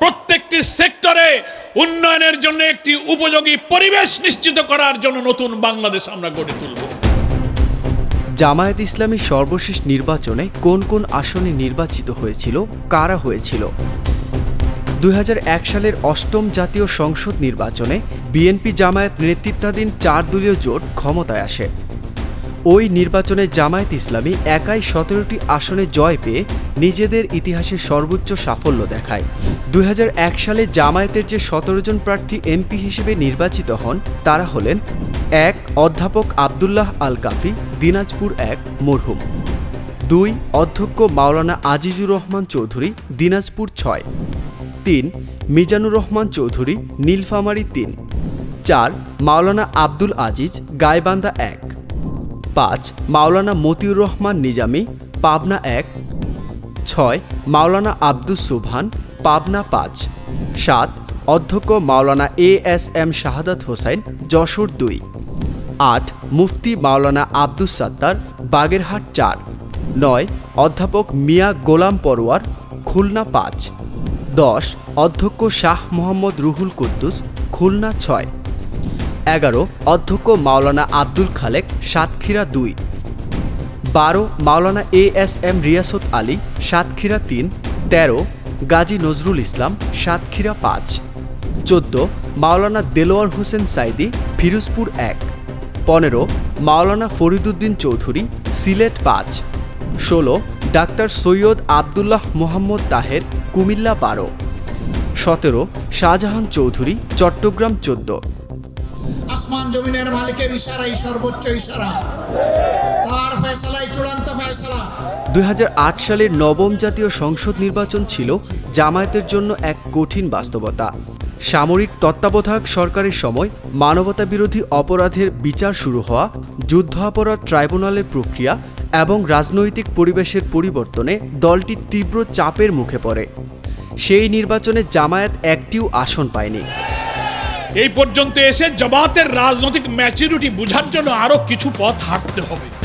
প্রত্যেকটি সেক্টরে উন্নয়নের জন্য একটি উপযোগী পরিবেশ নিশ্চিত করার জন্য নতুন বাংলাদেশ আমরা গড়ে তুলব। জামায়াত ইসলামী সর্বশেষ নির্বাচনে কোন কোন আসনে নির্বাচিত হয়েছিল, কারা হয়েছিল? দুই হাজার এক সালের অষ্টম জাতীয় সংসদ নির্বাচনে বিএনপি জামায়াত নেতৃত্বাধীন চার দলীয় জোট ক্ষমতায় আসে। ওই নির্বাচনে জামায়াত ইসলামী একাই সতেরোটি আসনে জয় পেয়ে নিজেদের ইতিহাসে সর্বোচ্চ সাফল্য দেখায়। দু হাজার এক সালে জামায়াতের যে সতেরো জন প্রার্থী এমপি হিসেবে নির্বাচিত হন, তারা হলেন এক, অধ্যাপক আবদুল্লাহ আল কাফি দিনাজপুর এক, মরহুম। দুই, অধ্যক্ষ মাওলানা আজিজুর রহমান চৌধুরী, দিনাজপুর ছয়। তিন, মিজানুর রহমান চৌধুরী, নীলফামারী তিন। চার, মাওলানা আব্দুল আজিজ, গাইবান্ধা এক। পাঁচ, মাওলানা মতিউর রহমান নিজামী, পাবনা এক। ছয়, মাওলানা আব্দুস সুবহান, পাবনা পাঁচ। সাত, অধ্যক্ষ Maulana A S M Shahadat Hossain, Jessore দুই। আট, মুফতি মাওলানা আব্দুস সাত্তার, বাগেরহাট চার। নয়, অধ্যাপক মিয়া গোলাম পরোয়ার, খুলনা পাঁচ। দশ, অধ্যক্ষ শাহ মোহাম্মদ রুহুল কুদ্দুস, খুলনা ছয়। এগারো, অধ্যক্ষ মাওলানা আব্দুল খালেক, সাতক্ষীরা দুই। বারো, Maulana A S M Riyasat Ali, Satkhira তিন। তেরো, গাজী নজরুল ইসলাম, সাতক্ষীরা পাঁচ। চোদ্দ, মাওলানা দেলোয়ার হোসেন সাইদি, ফিরোজপুর এক। পনেরো, মাওলানা ফরিদুদ্দিন চৌধুরী, সিলেট পাঁচ। ষোলো, ডাক্তার সৈয়দ আবদুল্লাহ মোহাম্মদ তাহের, কুমিল্লা বারো। সতেরো, শাহজাহান চৌধুরী, চট্টগ্রাম চোদ্দ। আসমান জমিনের মালিকের ইশারাই সর্বোচ্চ ইশারা। তার ফয়সালাই চূড়ান্ত ফয়সালা। দুই সালের নবম জাতীয় সংসদ নির্বাচন ছিল জামায়াতের জন্য এক কঠিন বাস্তবতা। সামরিক তত্ত্বাবধায়ক সরকারের সময় মানবতা বিরোধী অপরাধের বিচার শুরু হওয়া, যুদ্ধাপরাধ ট্রাইব্যুনালের প্রক্রিয়া এবং রাজনৈতিক পরিবেশের পরিবর্তনে দলটি তীব্র চাপের মুখে পড়ে। সেই নির্বাচনে জামায়াত একটিও আসন পায়নি। এই পর্যন্ত এসে জবাতের রাজনৈতিক ম্যাচুরিটি বোঝার জন্য আরও কিছু পথ হাঁটতে হবে।